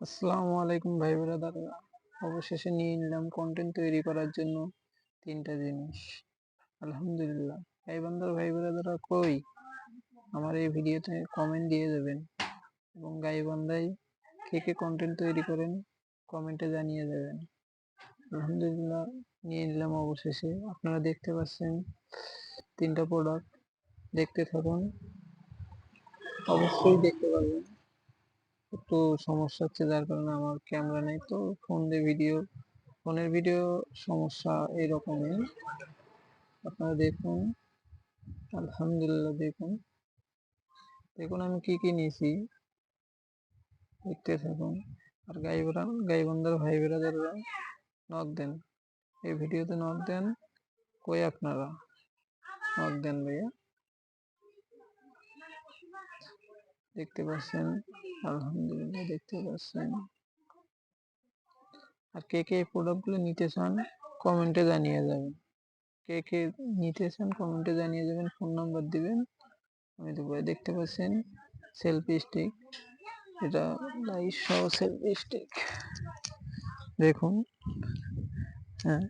আসসালামু আলাইকুম ভাই ব্রাদাররা। অবশেষে নিয়ে নিলাম কন্টেন্ট তৈরি করার জন্য তিনটা জিনিস। আলহামদুলিল্লাহ। গাইবান্ধার ভাই ব্রাদাররা কই? আমার এই ভিডিওতে কমেন্ট দিয়ে দেবেন। এবং গাইবান্ধায় কে কে কন্টেন্ট তৈরি করেন কমেন্টে জানিয়ে দেবেন। আলহামদুলিল্লাহ, নিয়ে নিলাম অবশেষে। আপনারা দেখতে পাচ্ছেন তিনটা প্রোডাক্ট দেখতে থাকুন। অবশ্যই দেখতে পাবেন একটু সমস্যা হচ্ছে, যার কারণে আমার ক্যামেরা নেই। তো ফোন দিয়ে ভিডিও ফোনের ভিডিও সমস্যা এরকমই। আপনারা দেখুন, আলহামদুলিল্লাহ দেখুন। দেখুন আমি কি কি নিয়েছি। দেখতে থাকুন। আর গাইবরা গাইবন্দার ভাই বেরাদাররা নক দেন। এই ভিডিওতে নক দেন। কই আপনারা? নক দেন ভাইয়া। দেখতে পাচ্ছেন, আলহামদুলিল্লাহ দেখতে পাচ্ছেন। আর কে কে প্রোডাক্টগুলো নিতে চান কমেন্টে জানিয়ে যাবেন। কে কে নিতে চান কমেন্টে জানিয়ে যাবেন ফোন নাম্বার দিবেন। আমি দেবো দেখতে পাচ্ছেন সেলফি স্টিক এটা লাইট সহ সেলফি স্টিক দেখুন হ্যাঁ।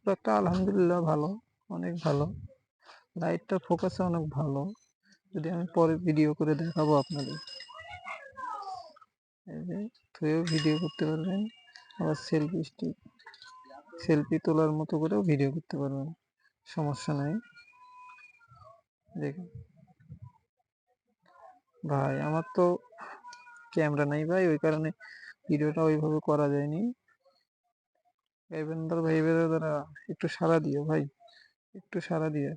প্রোডাক্টটা আলহামদুলিল্লাহ ভালো, অনেক ভালো। লাইটটা ফোকাসে অনেক ভালো। যদি আমি পরে ভিডিও করে দেখাবো আপনাদের। থুয়েও ভিডিও করতে পারবেন, আবার সেলফি স্টিক সেলফি তোলার মতো করেও ভিডিও করতে পারবেন, সমস্যা নাই। দেখুন। ভাই, আমার তো ক্যামেরা নাই ভাই, ওই কারণে ভিডিওটা ওইভাবে করা যায়নি। গাইবেন্দার ভাই দ্বারা একটু সারা দিও ভাই, একটু সারা দিয়ে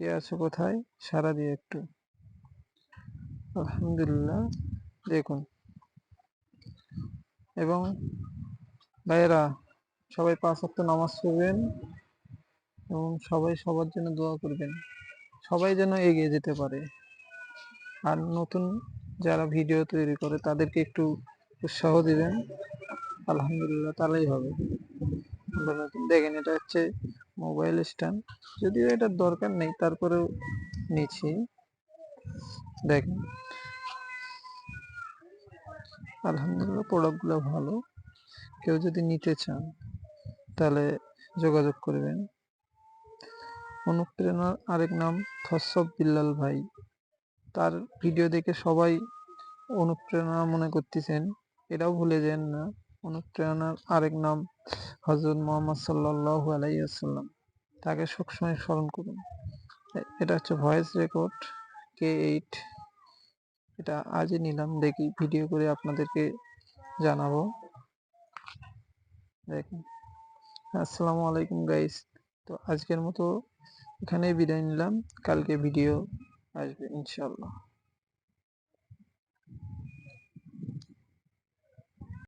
কে আছো কোথায়? সারা দিয়ে একটু। আলহামদুলিল্লাহ, দেখুন। এবং ভাইয়েরা, সবাই পাঁচ ওয়াক্ত নামাজ পড়বেন এবং সবাই সবার জন্য দোয়া করবেন। সবাই যেন এগিয়ে যেতে পারে। আর নতুন যারা ভিডিও তৈরি করে, তাদেরকে একটু উৎসাহ দিবেন। আলহামদুলিল্লাহ তাহলেই হবে। দেখেন, এটা হচ্ছে মোবাইল স্ট্যান্ড যদিও এটার দরকার নেই তারপরেও নিচ্ছি। দেখেন। আলহামদুলিল্লাহ প্রোডাক্টগুলো ভালো। কেউ যদি নিতে চান, তাহলে যোগাযোগ করবেন। অনুপ্রেরণার আরেক নাম থসব বিল্লাল ভাই। তার ভিডিও দেখে সবাই অনুপ্রেরণা মনে করতেছেন। এটাও ভুলে যান না। অনুপ্রেরণার আরেক নাম হজরত মোহাম্মদ সাল্লাহ আলাইসাল্লাম তাকে সবসময় স্মরণ করুন। এটা হচ্ছে ভয়েস রেকর্ড কে এইট এটা আজই নিলাম, দেখি ভিডিও করে আপনাদেরকে জানাব। দেখুন। আসসালামু আলাইকুম গাইস তো আজকের মতো এখানেই বিদায় নিলাম। কালকে ভিডিও আসবে ইনশাল্লাহ